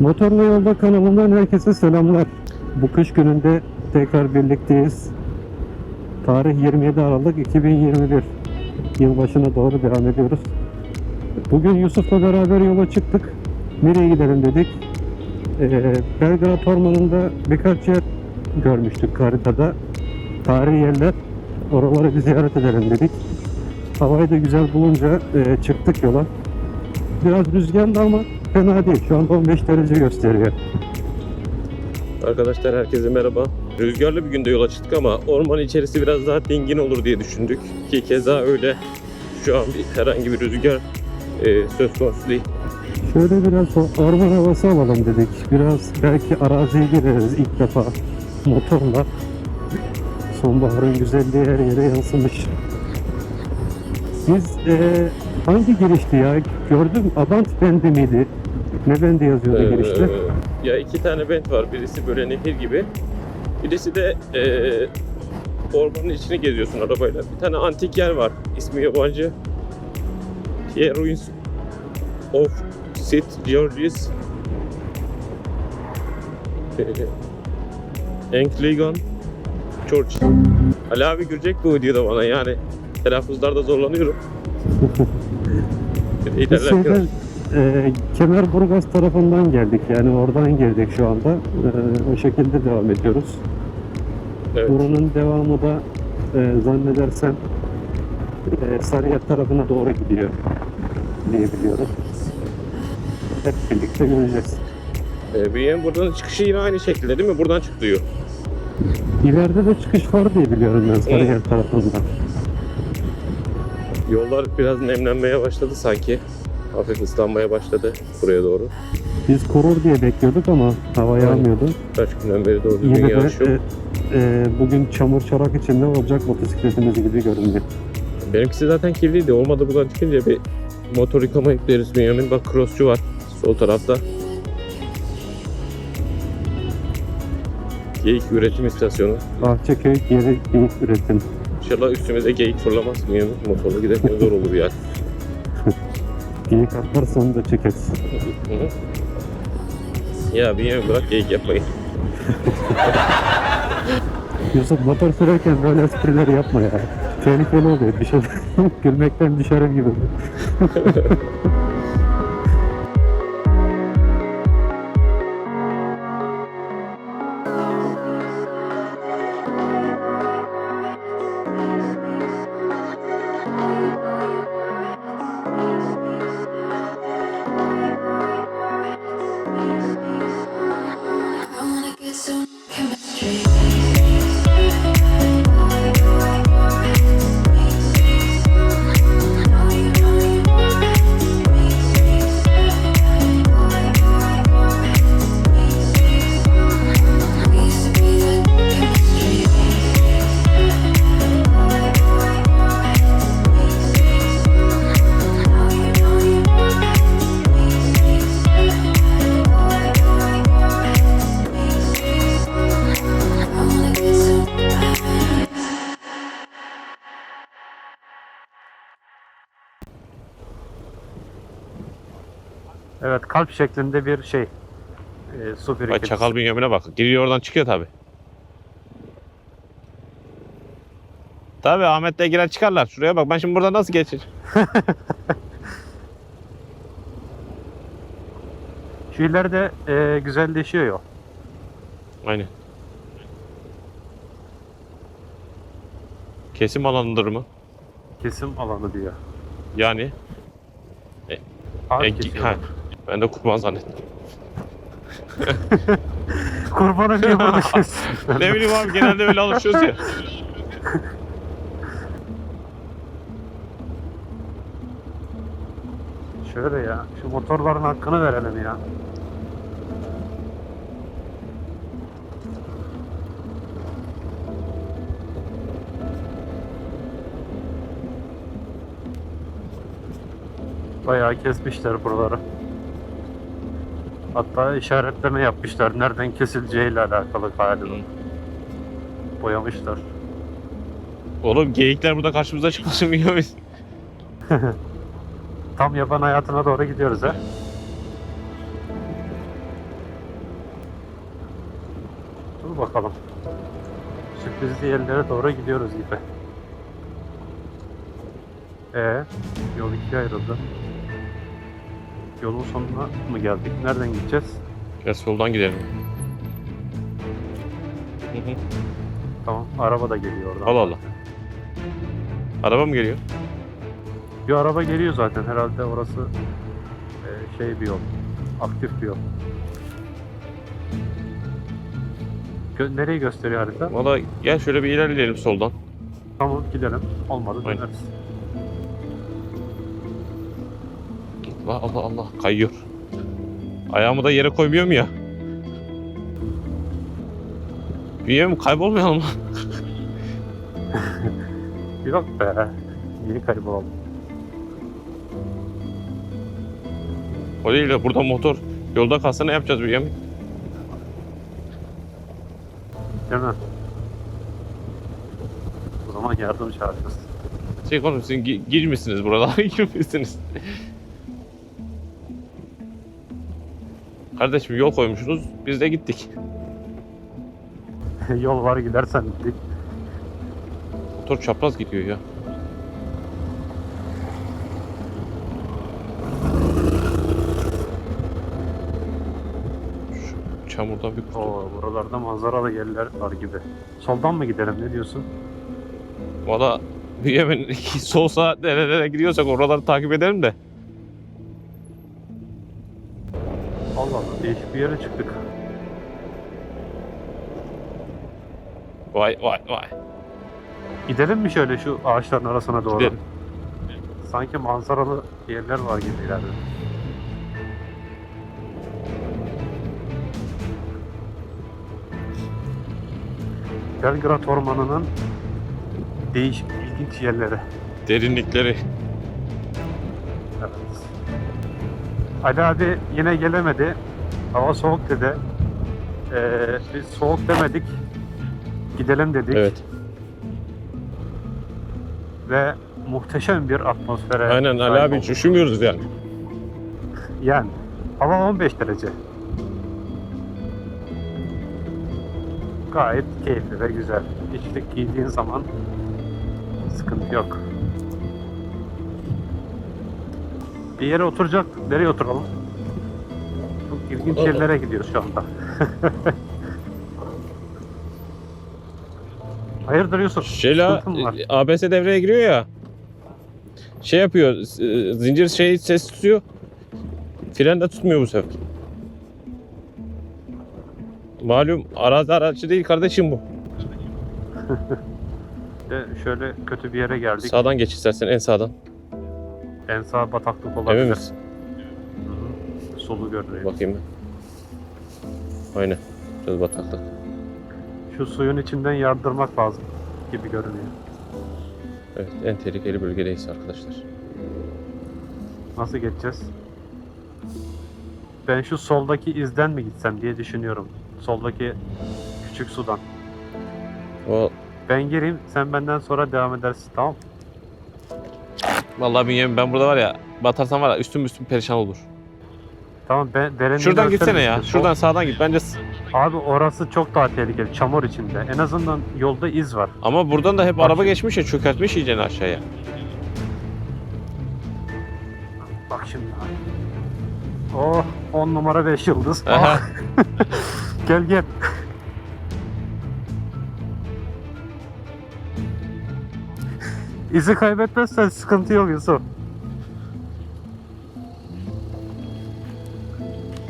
Motorlu Yolda kanalından herkese selamlar. Bu kış gününde tekrar birlikteyiz. Tarih 27 Aralık 2021. Yılbaşına doğru devam ediyoruz. Bugün Yusuf'la beraber yola çıktık. Nereye gidelim dedik. Ee, Belgrad Ormanı'nda birkaç yer görmüştük haritada. Tarihi yerler. Oraları bir ziyaret edelim dedik. Havayı da güzel bulunca e, çıktık yola. Biraz rüzgarlı ama fena değil. Şu anda 15 derece gösteriyor. Arkadaşlar herkese merhaba. Rüzgarlı bir günde yola çıktık ama orman içerisi biraz daha dingin olur diye düşündük. Ki keza öyle şu an bir, herhangi bir rüzgar e, söz konusu değil. Şöyle biraz orman havası alalım dedik. Biraz belki araziye gireriz ilk defa motorla. Sonbaharın güzelliği her yere yansımış. Biz eee, hangi girişti ya? Gördüm Abant bendi miydi? Ne bendi yazıyordu Ee, girişte? ya iki tane bent var. Birisi böyle nehir gibi. Birisi de e, ormanın içini geziyorsun arabayla. Bir tane antik yer var. İsmi yabancı. Here Ruins of St. George's e, Anglican Church. Ali abi görecek bu videoda bana yani telaffuzlarda zorlanıyorum. Biz şeyden, eee Kemerburgaz tarafından geldik. Yani oradan girdik şu anda. Eee, o şekilde devam ediyoruz. evet. Buranın devamı da e, zannedersem e, Sarıyer tarafına doğru gidiyor diye biliyorum. Hep birlikte göreceğiz. Ee, Bünyamin buradan çıkışı yine aynı şekilde değil mi? Buradan çıkılıyor. İleride de çıkış var diye biliyorum ben Sarıyer tarafından. Yollar biraz nemlenmeye başladı sanki. Hafif ıslanmaya başladı buraya doğru. Biz kurur diye bekliyorduk ama hava yağmıyordu. Kaç günden beri doğru düzgün Yine de yağış yok. e, e, bugün çamur çorak içinde olacak motosikletimiz gibi görünüyor. Benimkisi zaten kirliydi. Olmadı buradan çıkınca bir motor yıkama yükleriz Bünyamin. Bak crossçu var sol tarafta. Geyik üretim istasyonu. Bahçeköy geri geyik üretim. İnşallah üstümüze geyik fırlamaz Bünyamin. Motorla giderken zor olur yani. Geyik atlarsa onu da çekeriz. Ya Bünyamin bırak geyik yapmayı. Yusuf motor sürerken böyle espriler yapma ya. Tehlikeli oluyor. Bir şey gülmekten düşerim gibi. Kalp şeklinde bir şey. E, su Ay birikintisi. çakal Bünyamin'e bak. Giriyor oradan çıkıyor tabi. Tabi Ahmet'le girer çıkarlar. Şuraya bak ben şimdi buradan nasıl geçeceğim? Şu ileride e, güzelleşiyor yol. Aynen. Kesim alanıdır mı? Kesim alanı diyor. Yani Ağaç e, kesiyorlar. ha, ben de kurban zannettim. Kurbanı niye burada kes? ne bileyim abi genelde öyle alışıyoruz ya. Şöyle ya. Şu motorların hakkını verelim ya. Bayağı kesmişler buraları. Hatta işaretleme yapmışlar. Nereden kesileceğiyle alakalı galiba. Boyamışlar. Oğlum geyikler burada karşımıza çalışmıyor biz. Tam yaban hayatına doğru gidiyoruz ha. Dur bakalım. Sürprizli yerlere doğru gidiyoruz gibi. Ee, yol ikiye ayrıldı. Yolun sonuna mı geldik? Nereden gideceğiz? Gel soldan gidelim. Hı hı. Tamam, araba da geliyor oradan. Allah Allah. Araba mı geliyor? Bir araba geliyor zaten herhalde orası e, şey bir yol. Aktif bir yol. Gö- nereyi gösteriyor harita? Valla gel şöyle bir ilerleyelim soldan. Tamam gidelim. Olmadı Aynen. döneriz. Allah Allah Allah kayıyor. Ayağımı da yere koymuyorum ya. Büyüğüm kaybolmayalım. Yok be. Niye kaybolalım? O değil de burada motor yolda kalsa ne yapacağız büyüğüm? Değil mi? O zaman yardım çağıracağız. Şey oğlum siz gi- girmişsiniz buralara girmişsiniz. Kardeşim yol koymuşsunuz biz de gittik. Yol var gidersen gittik. Motor çapraz gidiyor ya. Şu çamurdan bir kurtul. Oo, buralarda manzaralı yerler var gibi. Soldan mı gidelim ne diyorsun? Valla hemen sol sağ nerelere gidiyorsak oraları takip edelim de. Allah Allah değişik bir yere çıktık. Vay vay vay. Gidelim mi şöyle şu ağaçların arasına doğru? Gidelim. Sanki manzaralı yerler var gibi ileride. Belgrad Ormanı'nın değişik, ilginç yerleri. Derinlikleri. Ali abi yine gelemedi. Hava soğuk dedi. Ee, biz soğuk demedik. Gidelim dedik. Evet. Ve muhteşem bir atmosfere Aynen Ali sahip abi olduk. üşümüyoruz yani. Yani hava 15 derece. Gayet keyifli ve güzel. İçlik giydiğin zaman sıkıntı yok. Bir yere oturacak. Nereye oturalım? Çok ilginç yerlere gidiyoruz şu anda. Hayırdır Yusuf? Var. e, ABS devreye giriyor ya. Şey yapıyor. e, Zincir şey ses tutuyor. Fren de tutmuyor bu sefer. Malum arazi aracı değil kardeşim bu. De şöyle kötü bir yere geldik. Sağdan geç istersen en sağdan. En sağ bataklık olabilir. Emin misin? Solu görünüyor. Bakayım ben. Aynen. Biraz bataklık. Şu suyun içinden yardırmak lazım gibi görünüyor. Evet en tehlikeli bölgedeyiz arkadaşlar. Nasıl geçeceğiz? Ben şu soldaki izden mi gitsem diye düşünüyorum. Soldaki küçük sudan. O Ben gireyim, sen benden sonra devam edersin, tamam mı? Vallahi ben, ben burada var ya batarsam var ya üstüm üstüm perişan olur. Tamam, ben derin Şuradan gitsene ya. Şuradan sağdan git. Bence s- Abi orası çok daha tehlikeli, çamur içinde. En azından yolda iz var. ama buradan da hep araba geçmiş ya çökertmiş iyicene aşağıya. Bak şimdi abi. Oh, 10 numara 5 yıldız. Aha. Oh, gel gel. İzi kaybetmezsen sıkıntı yok Yusuf.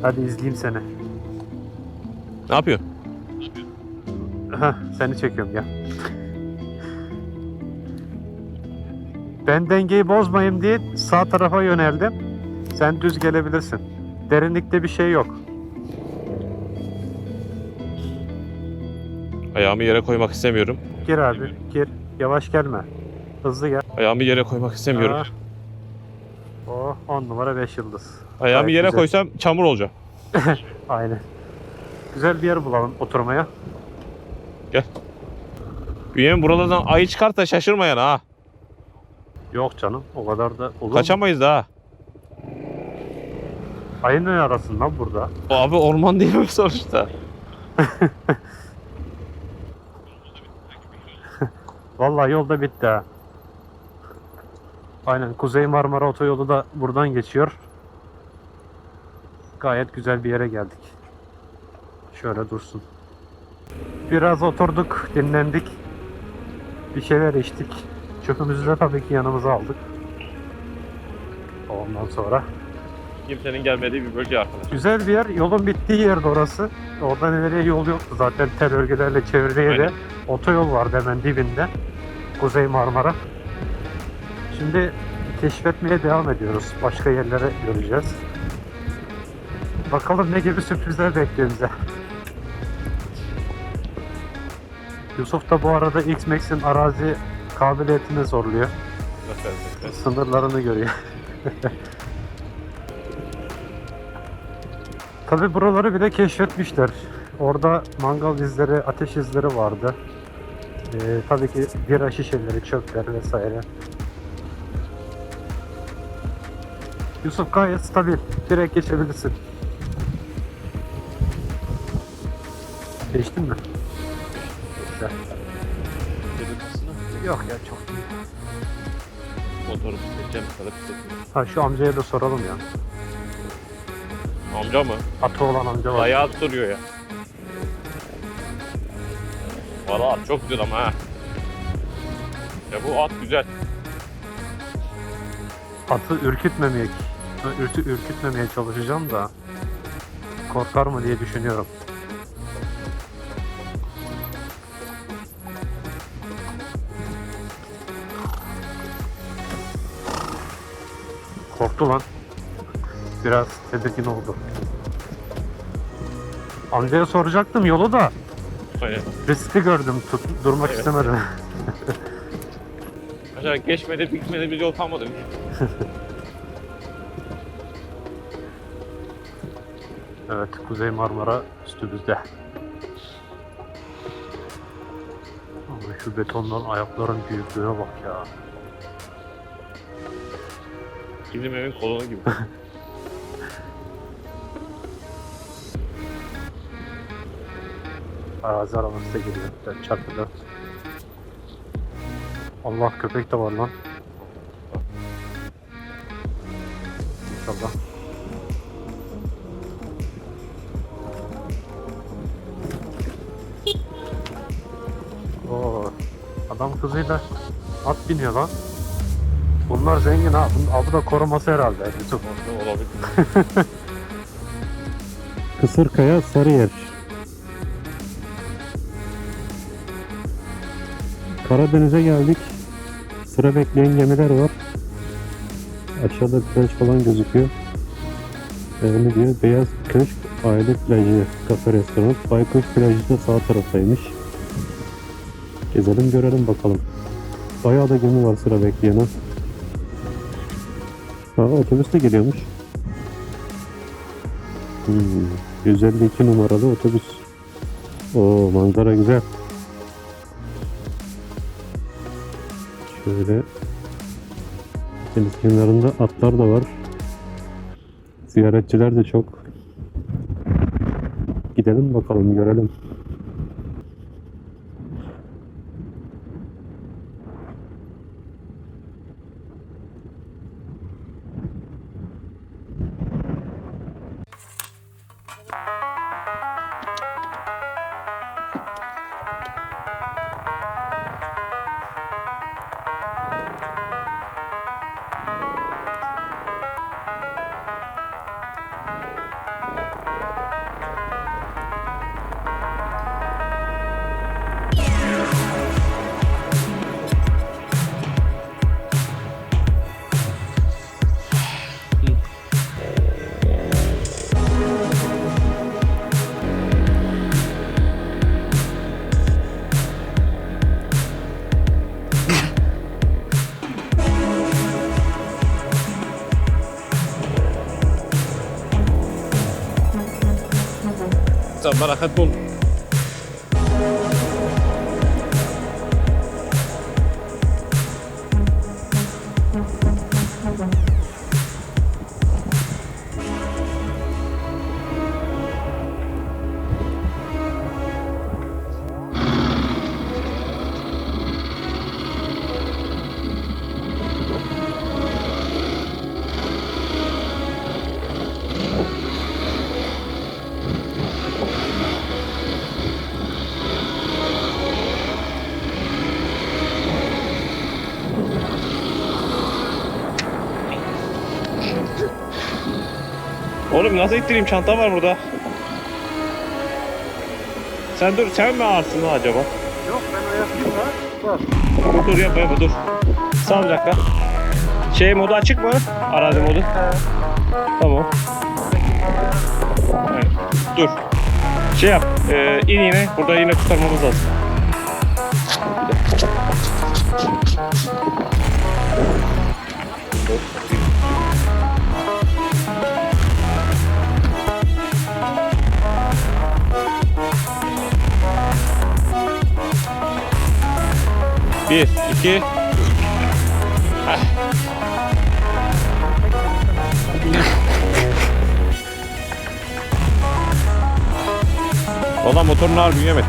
Hadi izleyeyim seni. Ne yapıyor? Heh, seni çekiyorum ya. Ben dengeyi bozmayayım diye sağ tarafa yöneldim. Sen düz gelebilirsin. Derinlikte bir şey yok. Ayağımı yere koymak istemiyorum. Gir abi, gir. Yavaş gelme. Hızlı gel. Ayağımı yere koymak istemiyorum. Aa. Oh, 10 numara 5 yıldız. Ayağımı gayet yere güzel. koysam çamur olacağım. Aynen. Güzel bir yer bulalım oturmaya. Bünyamin buralardan ayı çıkart da şaşırmayan ha. Yok canım, o kadar da olur mu? Kaçamayız daha. Ayının arasından burada. Abi orman değil mi sonuçta? Vallahi yolda bitti ha. Aynen Kuzey Marmara Otoyolu da buradan geçiyor. Gayet güzel bir yere geldik. Şöyle dursun. Biraz oturduk, dinlendik. Bir şeyler içtik. Çöpümüzü de tabii ki yanımıza aldık. Ondan sonra Kimsenin gelmediği bir bölge arkadaşlar. Güzel bir yer. Yolun bittiği yerde orası. Oradan ileriye yol yoktu. Zaten tel örgülerle çevreye de otoyol vardı hemen dibinde. Kuzey Marmara. Şimdi keşfetmeye devam ediyoruz. Başka yerlere göreceğiz. Bakalım ne gibi sürprizler bekliyor bize. Yusuf da bu arada X-Max'in arazi kabiliyetini zorluyor. Sınırlarını görüyor. Tabi buraları bile keşfetmişler. Orada mangal izleri, ateş izleri vardı. Ee, tabii ki bira şişeleri, çöpler vesaire. Yusuf gayet stabil. Direkt geçebilirsin. Geçtin mi? Güzel. Yok ya çok iyi. Motoru bisikleteceğim kadar bisikleteceğim. Ha şu amcaya da soralım ya. Amca mı? Atı olan amca var. Bayağı duruyor ya. Valla at çok güzel ama ha. Ya bu at güzel. Atı ürkütmemeye, ürtü, ürkütmemeye çalışacağım da korkar mı diye düşünüyorum. Korktu lan. Biraz tedirgin oldu. Amcaya soracaktım yolu da Hani riskli gördüm. Tut, durmak Evet. istemedim. aşağı geçmedi bitmedi bir yol kalmadı. Evet, Kuzey Marmara üstümüzde. Ama şu betondan ayakların büyüklüğüne bak ya. Bizim evin kolonu gibi. Arazi araması da geliyor. Dört çarpı dört. Allah köpek de var lan. Adam kızıyla at biniyor lan. Bunlar zengin ha. Bunun avı da koruması herhalde. Yusuf. Olabilir. Kısırkaya Sarıyer. Karadeniz'e geldik. Sıra bekleyen gemiler var. Aşağıda plaj falan gözüküyor. Ee, ne diyor? Beyaz Köşk Aile Plajı Kafe Restoran. Baykuş Plajı da sağ taraftaymış. Gezelim görelim bakalım. Bayağı da gemi var sıra bekleyen ha. Ha otobüs de geliyormuş. Hmm, 152 numaralı otobüs. O manzara güzel. Şöyle deniz kenarında atlar da var. Ziyaretçiler de çok. Gidelim bakalım görelim. Sen nasıl ittireyim? Çanta var burada. Sen dur, sen mi ağırsın lan acaba? Yok ben ayaklıyım da. Bak. Dur dur yapma yapma dur. Sağ bir dakika. Şey modu açık mı? Arazi modu. Tamam. Evet, Dur. Şey yap. E, in yine. Burada yine kurtarmamız lazım. Bir, iki, Valla motorun ağır büyüyemedi.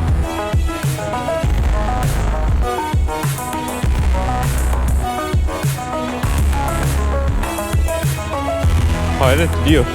Hayret gidiyor.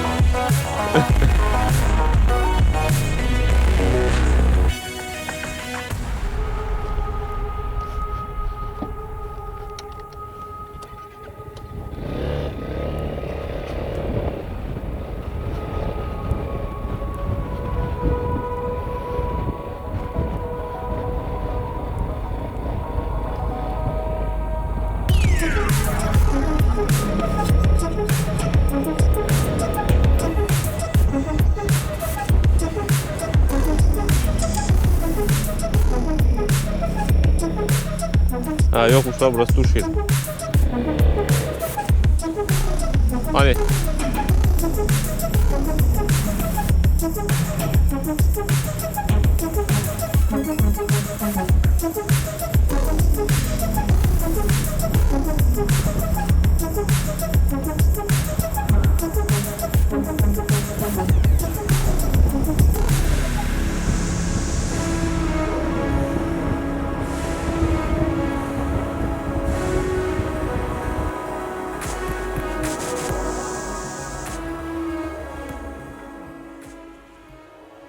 Ha yokmuş